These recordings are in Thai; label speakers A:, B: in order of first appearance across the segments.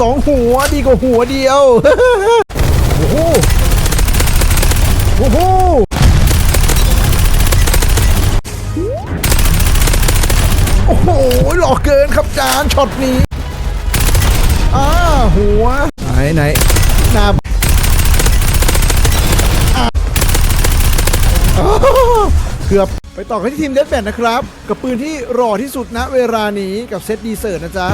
A: สองหัวดีกว่าหัวเดียว โอ้โห โอ้โหโอ้โหหลอกเกินครับจานช็อตนี้อ่าหัว ไหนไหนหน้าเกือบไปต่อกันที่ทีมเดสแบนนะครับ กับปืนที่หล่อที่สุดณเวลานี้กับเซตดีเซอร์นะจ๊ะ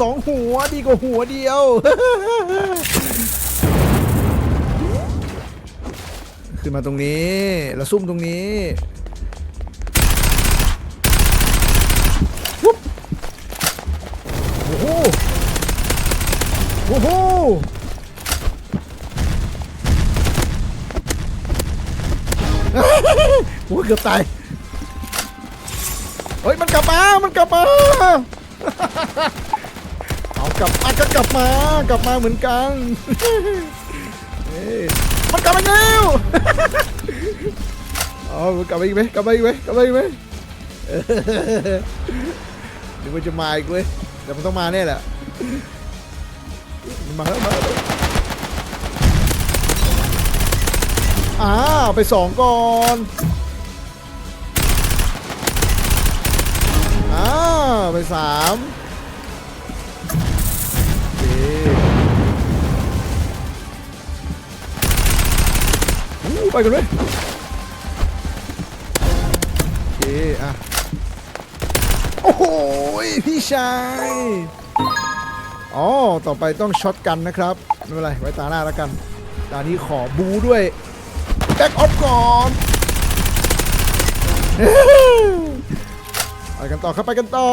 A: สองหัวดีกว่าหัวเดียว ขึ้นมาตรงนี้ แล้วซุ่มตรงนี้วุ๊บโอ้โหโอ้โหโอ้เกือบตายเฮ้ย มันกลับมา มันกลับมา กลับมาก็กลับมากลับมาเหมือนกันเฮ้ยมันกลับมาแล้วเอามันกลับมาอีกไหมกลับมาอีกไหมกลับมาอีกไหมเออเดี๋ยวมันจะมาอีกเว้ยแต่มันต้องมาแน่แหละมันมาแล้วมาแล้วอ้าวไปสองก่อนอ้าวไปสาม ไปกันเลยโอเคอะโอ้โหพี่ชายอ๋อต่อไปต้องช็อตกันนะครับไม่เป็นไรไว้ตาหน้าแล้วกันตอนนี้ขอบูด้วยแบ็กออฟก่อนไปกันต่อครับไปกันต่อ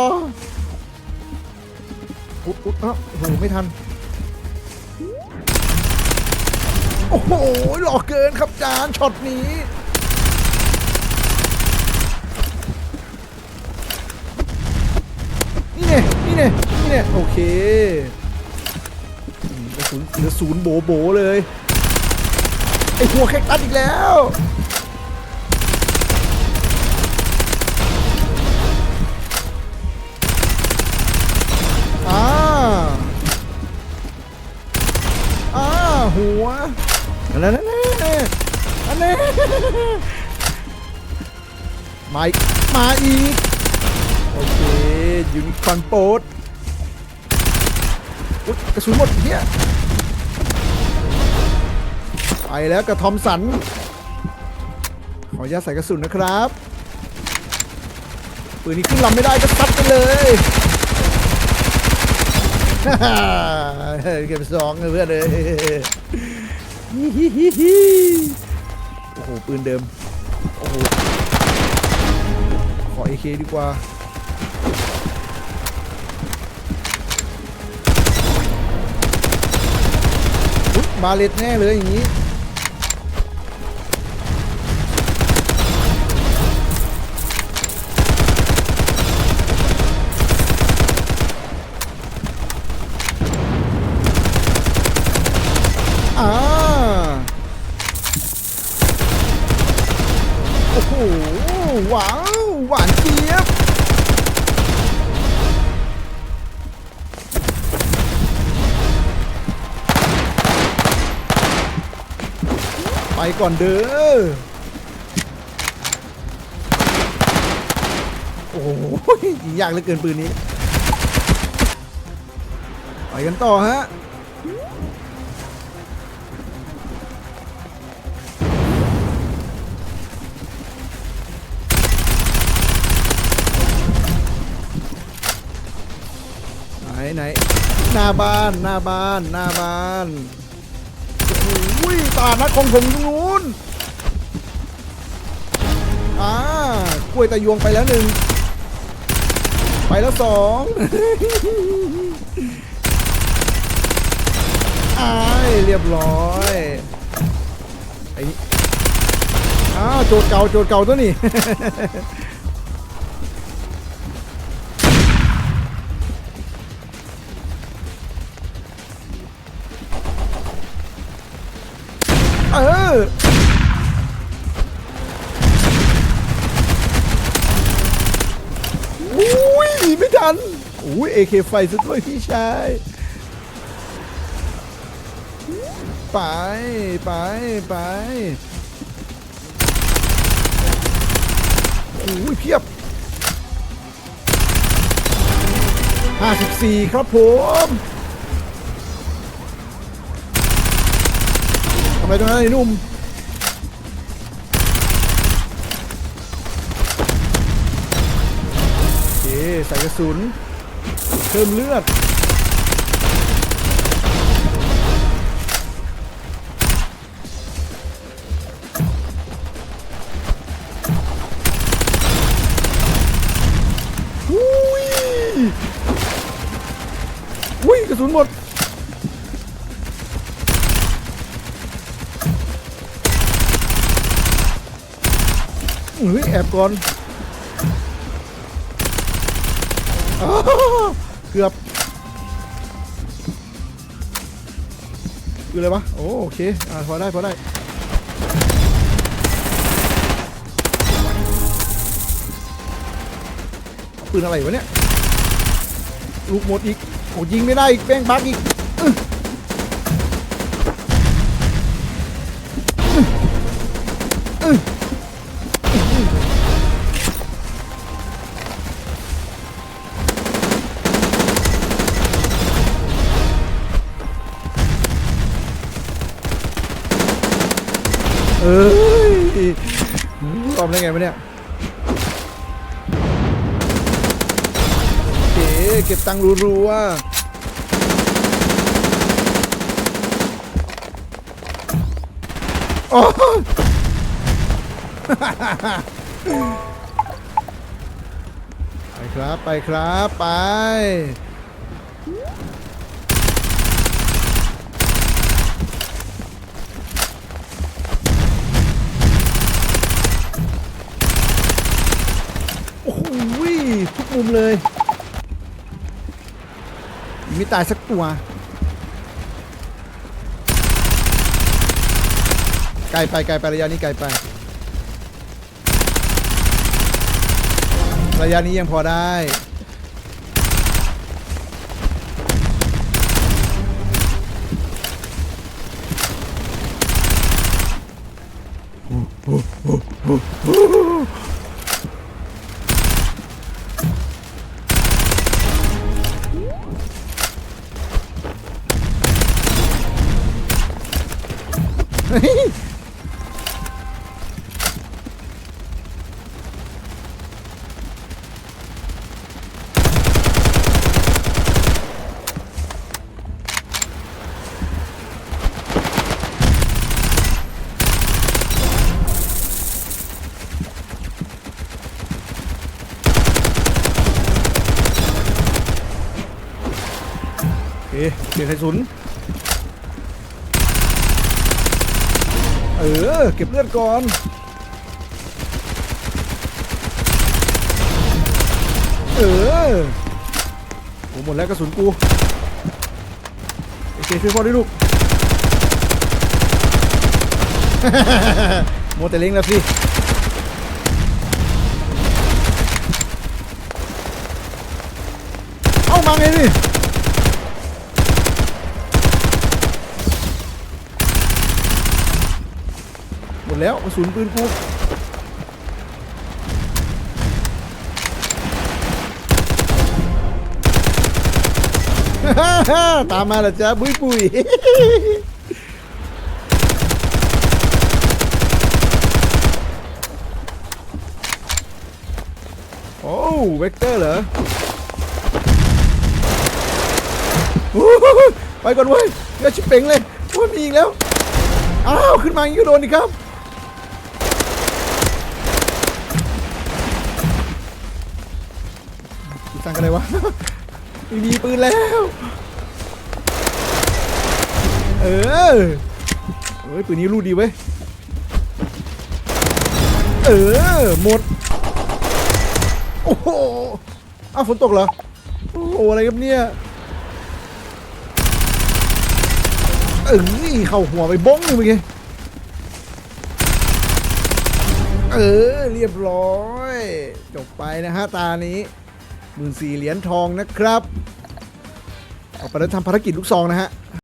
A: อุ๊บอุ๊บอ้าวโอ้โหไม่ทัน โอ้โหหลอกเกินครับจานช็อตนี้นี่เนี่ยนี่เนี่ยนี่เนี่ยโอเคอืมกระสุนเหลือศูนย์โบโบเลยไอหัวแคคตัสอีกแล้ว อีก โอเคยูนิคอนโปดอุ๊ยกระสุนหมดเฮียไปแล้วกับทอมสัน ขออนุญาตใส่กระสุนนะครับ ปืนนี้ขึ้นลำไม่ได้ก็ซัดไปเลยเก็บสองเพื่อนเลยโอ้โหปืนเดิม โอ้โห อเอเคดีกว่าอุ๊ยบาเลตแน่เลยอย่างนี้ อ่าโอ้โหว้าว หวานเจี๊ยบไปก่อนเด้อ โอ้โหยิงยากเหลือเกินปืนนี้ ไปกันต่อฮะ ไหนไหนหน้าบ้านหน้าบ้านหน้าบ้านโอ้โหตานักของผมตรงนู้นอ่ากล้วยตะยวงไปแล้วหนึ่งไปแล้วสองอ้ายเรียบร้อยไอ้อ้าวโจทย์เก่าโจทย์เก่าตัวนี้ เอออุ้ยไม่ทันอุ้ยเอเคไฟสุดด้วยพี่ชายไปไปไปอุ้ยเพียบ 54 ครับผม ทำไมตรงนั้นไอ้หนุ่มโอเคใส่กระสุนเพิ่มเลือดอุ้ยอุ้ยกระสุนหมด เฮ้ยแอบก่อนเกือบคืออะไรวะโอโอเคอ่าพอได้พอได้ปืนอะไรวะเนี่ยลูกหมดอีกโอ้ยิงไม่ได้อีกแป้งบักอีก เอ้ยตอบได้ไงวะเนี่ยโอเคเก็บตังค์รัวๆโอ้ไปครับ ไปครับ ไป อ้โหทุกมุมเลยมีตายสักตัวไกลไปไกลไประยะนี้ไกลไป ระยะนี้ยังพอได้ โอเค เออ เก็บเลือดก่อน เออโอ้หมดแล้วกระสุนกูโอเคช่วยพ่อด้วยลูกโมแต่เล้งแล้วสิเอามาไงนี่ ดแล้วกระสุนปืนกูตามมาแล้วจ้าบุยปุยโอ้เวกเตอร์เหรอโอ้โหไปก่อนเว้ยเดี๋ยวชิบเป่งเลยว่ามีอีกแล้ว อ้าว ขึ้นมาอย่างนี้ก็โดนอีกครับ สั่งกันเลยวะ ไม่มีปืนแล้ว เออเฮ้ยปืนนี้รูดดีเว้ย เออ หมด โอ้โหอ้าวฝนตกเหรอ โอ้โหอะไรครับเนี่ยเอ้ยเข้าหัวไปบ้งเลยเมื่อกี้เออ เรียบร้อย จบไปนะฮะตานี้ หมื่นสี่เหรียญทองนะครับออกไปแล้วทำภารกิจลูกซองนะฮะ